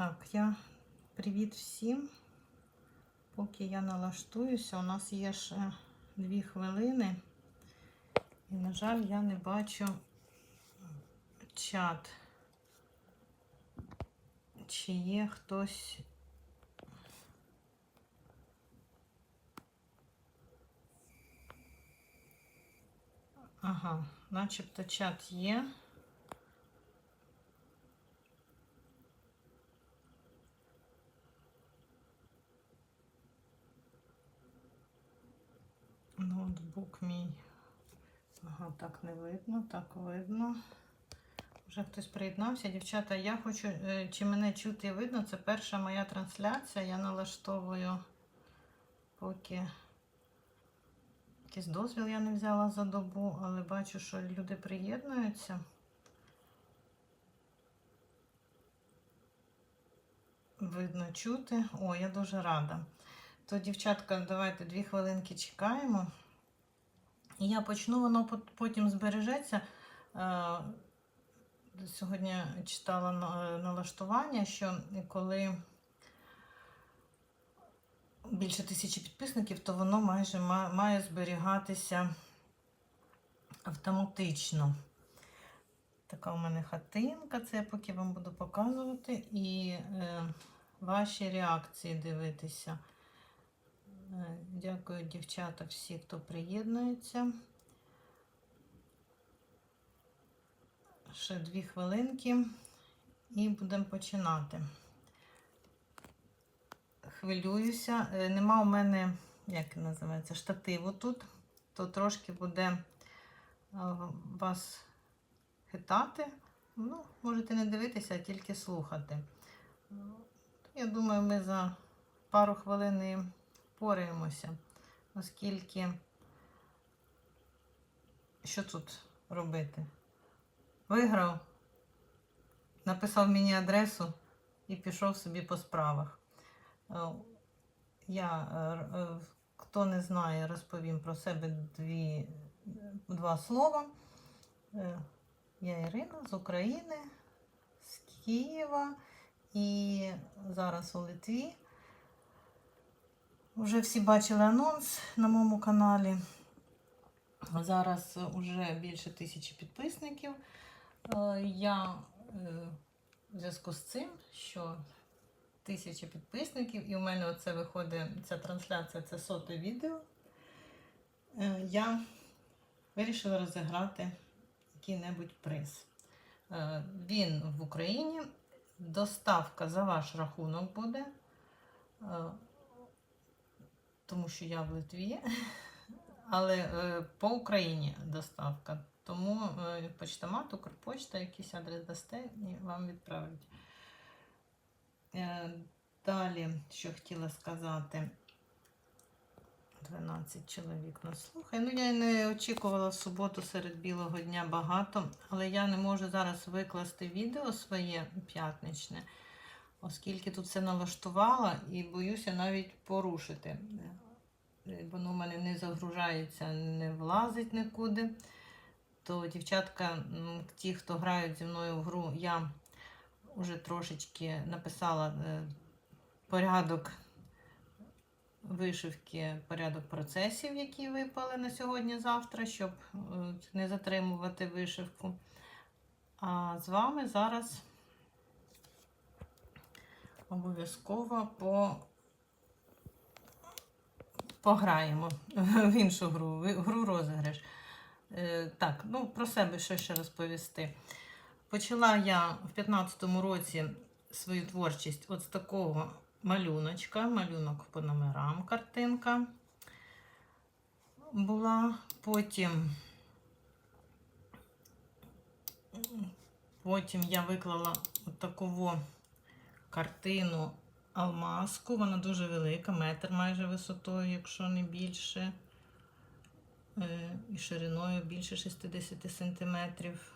Так, я привіт всім. Поки я налаштуюся, у нас є ще дві хвилини. І, на жаль, я не бачу чат. Чи є хтось. Ага, начебто чат є. Ноутбук мій. Ага, так не видно, так видно. Вже хтось приєднався. Дівчата, я хочу, е, чи мене чути і видно, це перша моя трансляція. Я налаштовую, поки якийсь дозвіл я не взяла за добу, але бачу, що люди приєднуються. Видно чути. О, я дуже рада. То, дівчатка, давайте дві хвилинки чекаємо. І я почну, воно потім збережеться. Е, Сьогодні читала налаштування, що коли більше тисячі підписників, то воно майже має зберігатися автоматично. Така у мене хатинка, це я поки вам буду показувати, і е, ваші реакції дивитися. Дякую, дівчата, всі, хто приєднується. Ще дві хвилинки і будемо починати. Хвилююся. Е, Нема у мене, як називається, штативу тут, то трошки буде е, вас хитати. Ну, можете не дивитися, а тільки слухати. Я думаю, ми за пару хвилин впораємося, оскільки що тут робити? Виграв, написав мені адресу і пішов собі по справах. Е, Я, е, е, хто не знає, розповім про себе дві, два слова. Я Ірина з України, з Києва і зараз у Литві. Вже всі бачили анонс на моєму каналі. Зараз вже більше тисячі підписників. Е, Я е, в зв'язку з цим, що тисяча підписників, і у мене оце виходить ця трансляція, це соте відео. е, Я вирішила розіграти який-небудь приз. Е, Він в Україні. Доставка за ваш рахунок буде, е, тому що я в Литві, але е, по Україні доставка. Тому е, почтомат, Укрпочта, якийсь адрес дасте і вам відправлять. Е, Далі, що хотіла сказати. 12 чоловік нас слухає. Ну, я не очікувала в суботу серед білого дня багато, але я не можу зараз викласти відео своє п'ятничне, оскільки тут все налаштувала і боюся навіть порушити. Е, Воно в мене не загружається, не влазить нікуди. То, дівчатка, ті, хто грають зі мною в гру, я вже трошечки написала е, порядок вишивки, порядок процесів, які випали на сьогодні-завтра, щоб е, не затримувати вишивку. А з вами зараз обов'язково по... пограємо в іншу гру, в гру розіграш. Е, Так, ну про себе що ще розповісти. Почала я в 15-му році свою творчість от з такого малюночка, малюнок по номерам, картинка була. Потім, потім я виклала от таку картину алмазку. Вона дуже велика, метр майже висотою, якщо не більше. Е, І шириною більше 60 сантиметрів.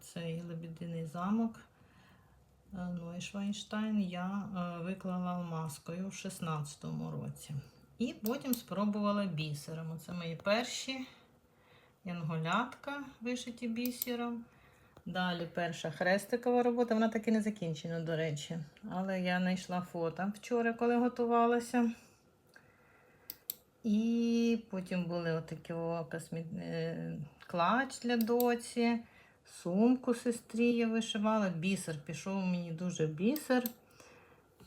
Цей лебединий замок. Е, Нойшвайнштайн я е, виклала алмазкою в 16-му році. І потім спробувала бісером. Це мої перші янголятка, вишиті бісером. Далі перша хрестикова робота, вона так і не закінчена, до речі. Але я знайшла фото вчора, коли готувалася. І потім були отакі космі... е, клач для доці, сумку сестрі я вишивала, бісер. Пішов мені дуже бісер.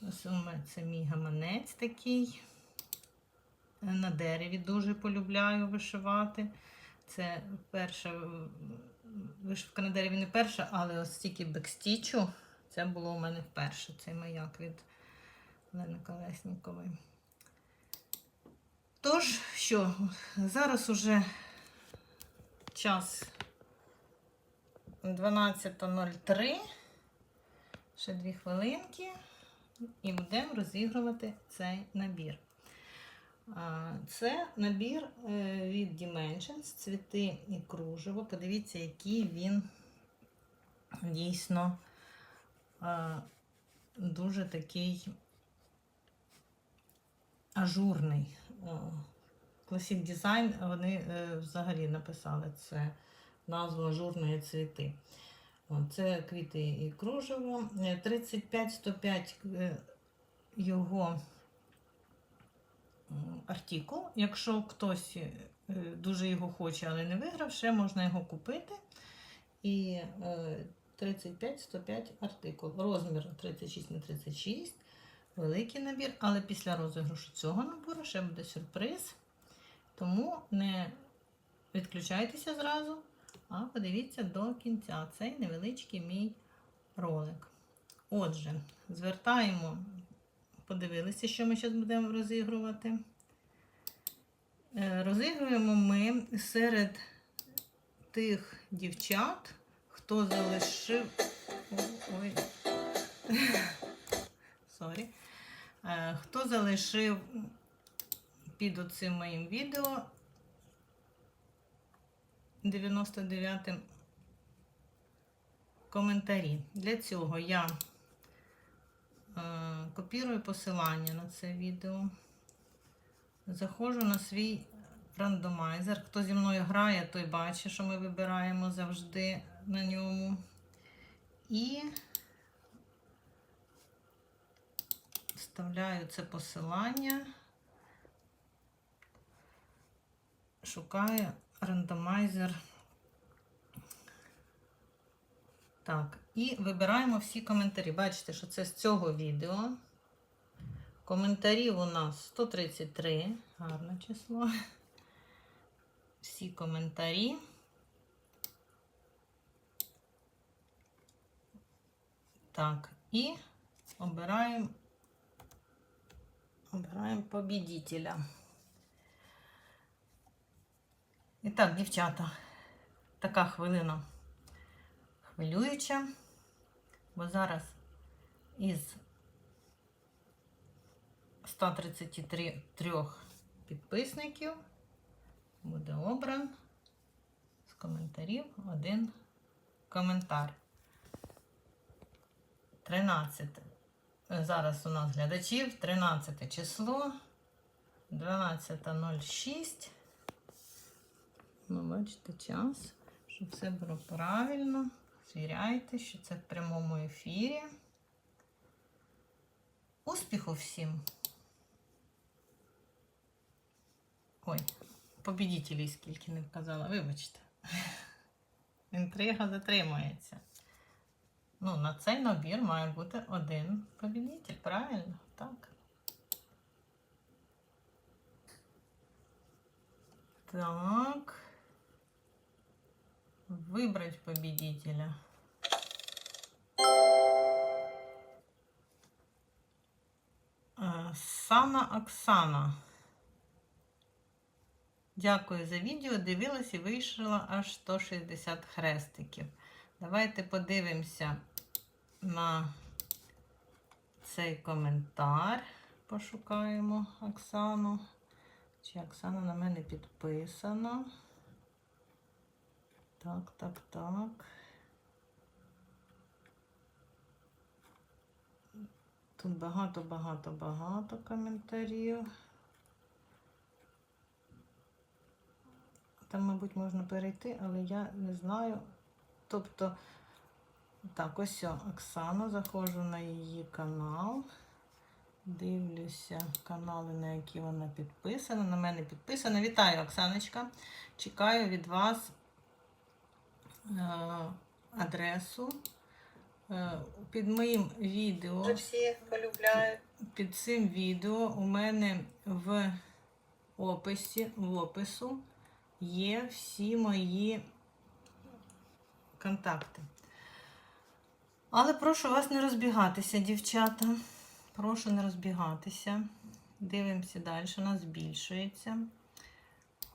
Ось у мене це мій гаманець такий. На дереві дуже полюбляю вишивати. Це перша вишивка на дереві не перша, але ось стільки бекстічу. Це було у мене вперше. Цей маяк від Лени Колеснікової. Тож, що, зараз уже час 12.03. Ще дві хвилинки. І будемо розігрувати цей набір. Це набір е, від Dimensions, цвіти і кружево. Подивіться, який він дійсно дуже такий ажурний. Classic Design, вони е, взагалі написали це назву ажурної цвіти. Це квіти і кружево. Е, 35-105 е, його артикул. Якщо хтось е, дуже його хоче, але не виграв, ще можна його купити. І е, 35-105 артикул. Розмір 36 на 36 великий набір, але після розіграшу цього набору ще буде сюрприз. Тому не відключайтеся зразу, а подивіться до кінця цей невеличкий мій ролик. Отже, звертаємо, подивилися, що ми зараз будемо розігрувати. Е, Розігруємо ми серед тих дівчат, хто залишив. Ой. Сорі. Е, Хто залишив під оцим моїм відео 99 коментарі. Для цього я копірую посилання на це відео. Заходжу на свій рандомайзер. Хто зі мною грає, той бачить, що ми вибираємо завжди на ньому. І вставляю це посилання, шукаю рандомайзер. Так, і вибираємо всі коментарі. Бачите, що це з цього відео. Коментарів у нас 133, гарне число. Всі коментарі. Так, і обираємо обираємо побідителя. І так, дівчата, така хвилина хвилююча, бо зараз із 133 підписників буде обран з коментарів один коментар. 13. Зараз у нас глядачів 13 число 12.06. Ну, бачите, час, щоб все було правильно. Звіряйте, що це в прямому ефірі. Успіху всім! Ой, побідітелі скільки не вказала, вибачте. Інтрига затримується. Ну, на цей набір має бути один побідитель, правильно? Так. Так. Выбрать победителя. Е, Сана Оксана. Дякую за відео. Дивилась і вийшла аж 160 хрестиків. Давайте подивимося на цей коментар. Пошукаємо Оксану. Чи Оксана на мене підписана? Так, так, так. Тут багато, багато, багато коментарів. Там, мабуть, можна перейти, але я не знаю. Тобто Так, ось Оксана, заходжу на її канал. Дивлюся канали, на які вона підписана. На мене підписана. Вітаю, Оксаночка. Чекаю від вас адресу. Е, під моїм відео. Всі полюбляють. Під цим відео у мене в описі, в опису є всі мої контакти. Але прошу вас не розбігатися, дівчата. Прошу не розбігатися. Дивимося далі, у нас збільшується.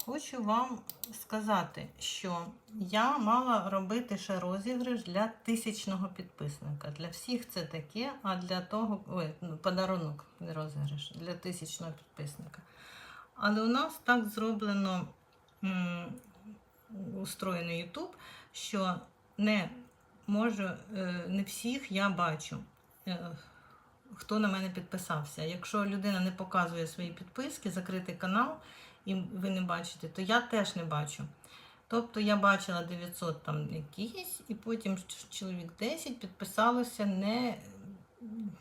Хочу вам сказати, що я мала робити ще розіграш для тисячного підписника. Для всіх це таке, а для того, ой, ну, подарунок, розіграш, для тисячного підписника. Але у нас так зроблено устроєний YouTube, що не можу, е, не всіх я бачу. е, Хто на мене підписався. Якщо людина не показує свої підписки, закритий канал, і ви не бачите, то я теж не бачу. Тобто я бачила 900 там якісь, і потім чоловік 10 підписалося, не,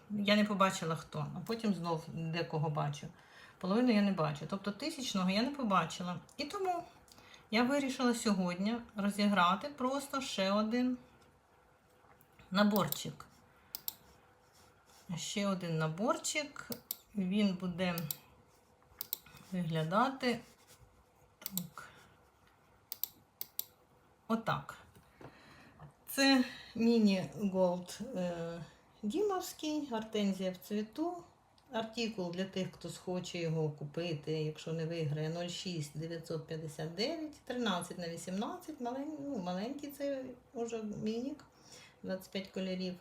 я не побачила хто, а потім знов декого бачу. Половину я не бачу. Тобто тисячного я не побачила. І тому я вирішила сьогодні розіграти просто ще один наборчик. Ще один наборчик. Він буде виглядати так. Отак. Це міні Голд е, Дімовський, гортензія в цвіту. Артикул для тих, хто схоче його купити, якщо не виграє 06 959, 13 на 18, малень, ну, маленький це вже мінік, 25 кольорів.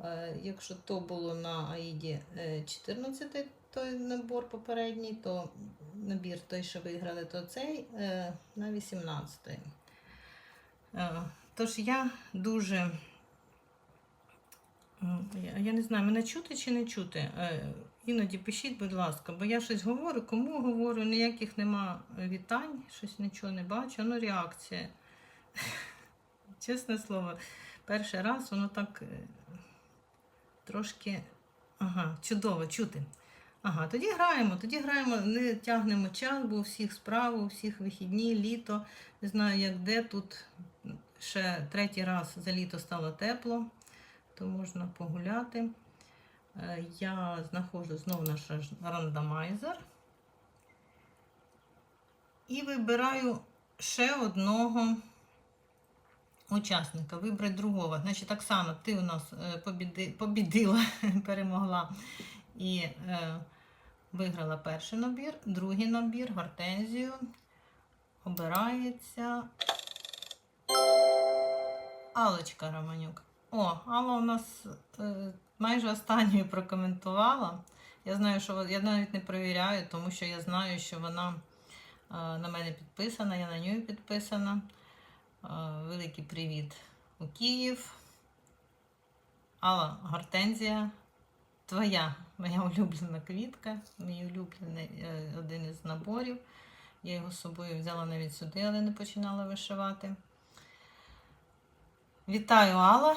Е, Якщо то було на Аїді е, 14 той набор попередній, то набір той, що виграли, то цей е, на 18. Е, Тож я дуже. Я, не знаю, мене чути чи не чути. Е, Іноді пишіть, будь ласка, бо я щось говорю, кому говорю, ніяких нема вітань, щось нічого не бачу. Ну, реакція. Чесне слово, перший раз воно так трошки. Ага, чудово чути. Ага, тоді граємо, тоді граємо, не тягнемо час, бо у всіх справи, у всіх вихідні, літо. Не знаю, як де тут ще третій раз за літо стало тепло, то можна погуляти. Е, Я знаходжу знову наш рандомайзер. І вибираю ще одного учасника. Вибрати другого. Значить, Оксана, ти у нас е, побіди, побідила, перемогла і е, виграла перший набір, другий набір, гортензію. Обирається Алочка Романюк. О, Алла у нас е, майже останньою прокоментувала. Я знаю, що я навіть не перевіряю, тому що я знаю, що вона е, на мене підписана, я на нього підписана. Е, великий привіт у Київ. Алла Гортензія, твоя, моя улюблена квітка, мій улюблений е, один із наборів. Я його з собою взяла навіть сюди, але не починала вишивати. Вітаю, Алла.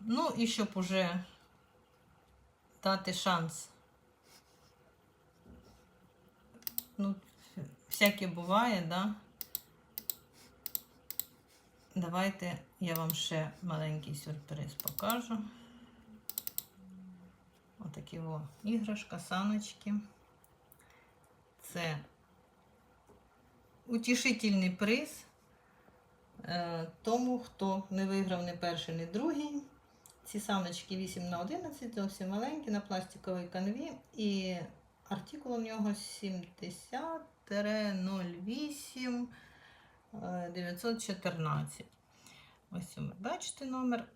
Ну і щоб уже дати шанс. Ну, всяке буває, да? Давайте я вам ще маленький сюрприз покажу. Отакі о іграшка, саночки. Це утішительний приз е, тому, хто не виграв ні перший, ні другий. Ці саночки 8 на 11 зовсім маленькі на пластиковій канві. І артикул у нього 70-08 е, 914. Ось ви бачите номер.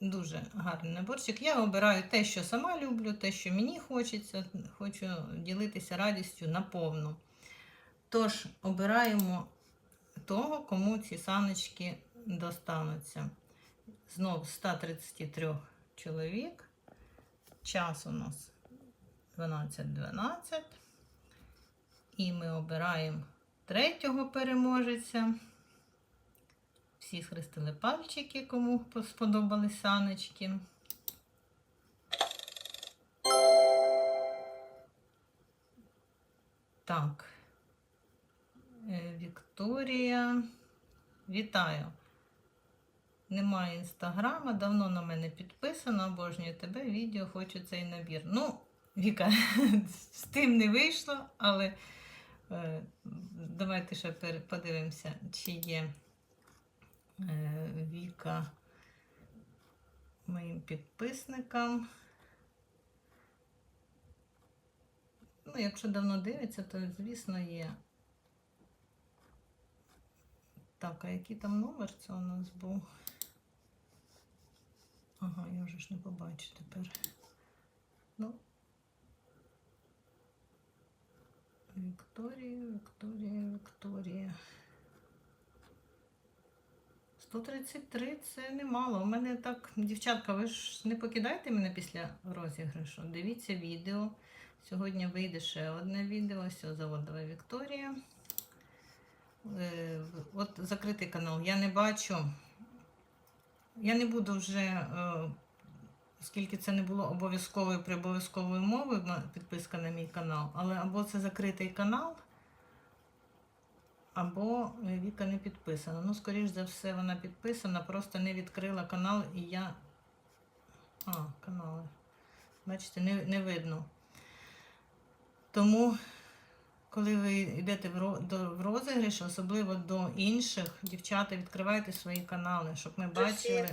Дуже гарний наборчик. Я обираю те, що сама люблю, те, що мені хочеться. Хочу ділитися радістю наповну. Тож, обираємо того, кому ці саночки достануться. Знов 133 чоловік. Час у нас 12.12. І ми обираємо третього переможеця. Всі схрестили пальчики, кому сподобались саночки. Так. Е, Вікторія. Вітаю. Немає інстаграма, давно на мене підписано, обожнюю тебе, відео, хочу цей набір. Ну, Віка, з тим не вийшло, але е, давайте ще подивимося, чи є Віка моїм підписникам. Ну, якщо давно дивиться, то звісно є. Так, а який там номер це у нас був? Ага, я вже ж не побачу тепер. Ну. Вікторія, Вікторія, Вікторія. 133 це немало. У мене так, дівчатка, ви ж не покидайте мене після розіграшу. Дивіться відео. Сьогодні вийде ще одне відео. Все, заводова Вікторія. Е, От закритий канал. Я не бачу. Я не буду вже, е, оскільки це не було обов'язковою при обов'язкової мови, ма- підписка на мій канал, але або це закритий канал, або е, Віка не підписана. Ну, скоріш за все, вона підписана, просто не відкрила канал і я. А, канали. Бачите, не, не видно. Тому, коли ви йдете в, ро- розіграш, особливо до інших, дівчата, відкривайте свої канали, щоб ми бачили,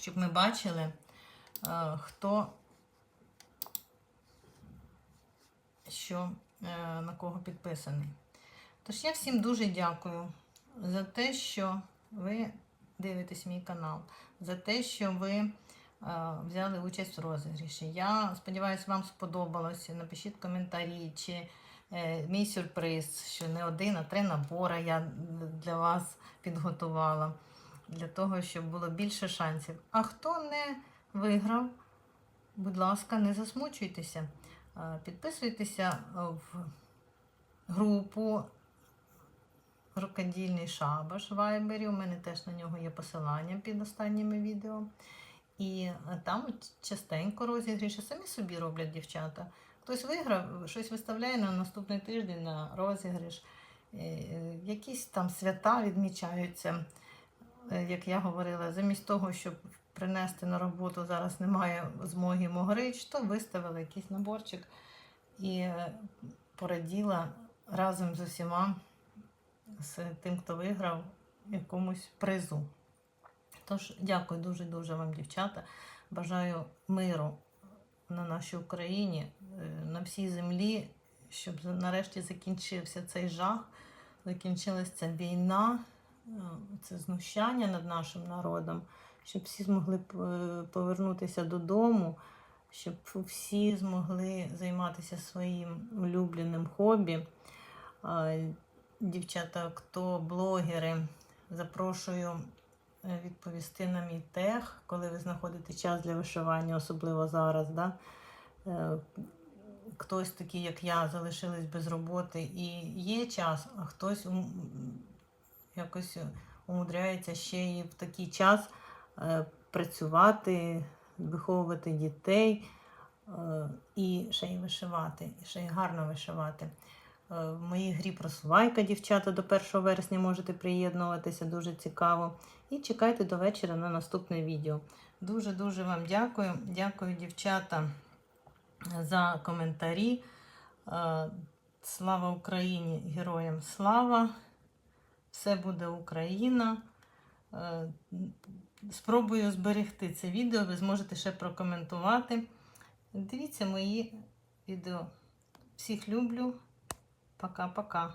щоб ми бачили, е, хто що е, на кого підписаний. Тож я всім дуже дякую за те, що ви дивитесь мій канал, за те, що ви е, взяли участь в розіграші. Я сподіваюся, вам сподобалося. Напишіть коментарі, чи е, мій сюрприз, що не один, а три набори я для вас підготувала, для того, щоб було більше шансів. А хто не виграв, будь ласка, не засмучуйтеся. Е, Підписуйтеся в групу Рукодільний шабаш Вайбері. У мене теж на нього є посилання під останніми відео. І там частенько розігріші самі собі роблять дівчата. Хтось виграв, щось виставляє на наступний тиждень на розіграш. Е, е, Якісь там свята відмічаються, Е, як я говорила, замість того, щоб принести на роботу, зараз немає змоги могрич, то виставила якийсь наборчик і е, пораділа разом з усіма з тим, хто виграв якомусь призу. Тож, дякую дуже-дуже вам, дівчата. Бажаю миру на нашій Україні, е, на всій землі, щоб нарешті закінчився цей жах, закінчилася ця війна, е, це знущання над нашим народом, щоб всі змогли е, повернутися додому, щоб всі змогли займатися своїм улюбленим хобі. Дівчата, хто блогери, запрошую е, відповісти на мій тег, коли ви знаходите час для вишивання, особливо зараз. Да? Е, Хтось такий, як я, залишились без роботи і є час, а хтось якось умудряється ще і в такий час е, працювати, виховувати дітей і ще й вишивати, і ще й гарно вишивати. Е, В моїй грі просувайка, дівчата, до 1 вересня можете приєднуватися, дуже цікаво. І чекайте до вечора на наступне відео. Дуже-дуже вам дякую. Дякую, дівчата, за коментарі. Е, Слава Україні! Героям слава! Все буде Україна. Е, Спробую зберегти це відео, ви зможете ще прокоментувати. Дивіться мої відео. Всіх люблю. Пока-пока.